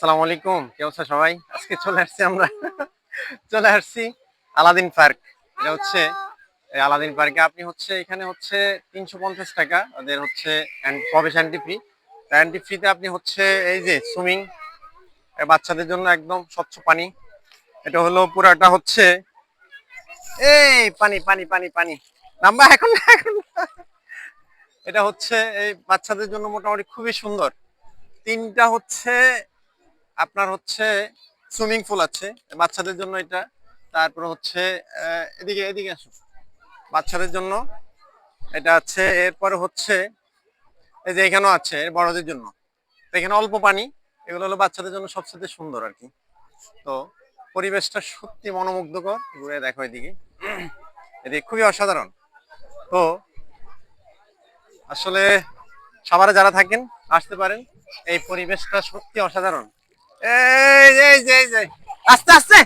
সালাম আলাইকুম, কি অবস্থা সবাই? আজকে চলে আসছি আমরা। চলে আসছি আলাদিন পার্ক। এটা হচ্ছে, এই আলাদিন পার্কে আপনি হচ্ছে, এখানে হচ্ছে তিনশো পঞ্চাশ টাকা, ওদের হচ্ছে প্রবেশ অ্যান্টি ফি অ্যান্টি ফিতে আপনি হচ্ছে, এই যে সুইমিং বাচ্চাদের জন্য একদম স্বচ্ছ পানি। এটা হলো পুরাটা হচ্ছে, এই পানি পানি পানি পানি। নাম্বার এখন এখন। এটা হচ্ছে, এই বাচ্চাদের জন্য মোটামুটি খুবই সুন্দর। তিনটা হচ্ছে আপনার হচ্ছে সুইমিং পুল আছে, বাচ্চাদের জন্য এটা। তারপর হচ্ছে এদিকে এদিকে আসুন। বাচ্চাদের জন্য এটা আছে। এরপরে হচ্ছে, এই যে এখানেও আছে বড়দের জন্য। এখানে অল্প পানি, এগুলো হলো বাচ্চাদের জন্য সবচেয়ে সুন্দর আর কি। তো পরিবেশটা সত্যি মনোমুগ্ধকর। ঘুরে দেখো এদিকে। এদিকে খুবই অসাধারণ। তো আসলে সবার যারা থাকেন, আসতে পারেন। এই পরিবেশটা সত্যি অসাধারণ। এই এই আস্তে আস্তে।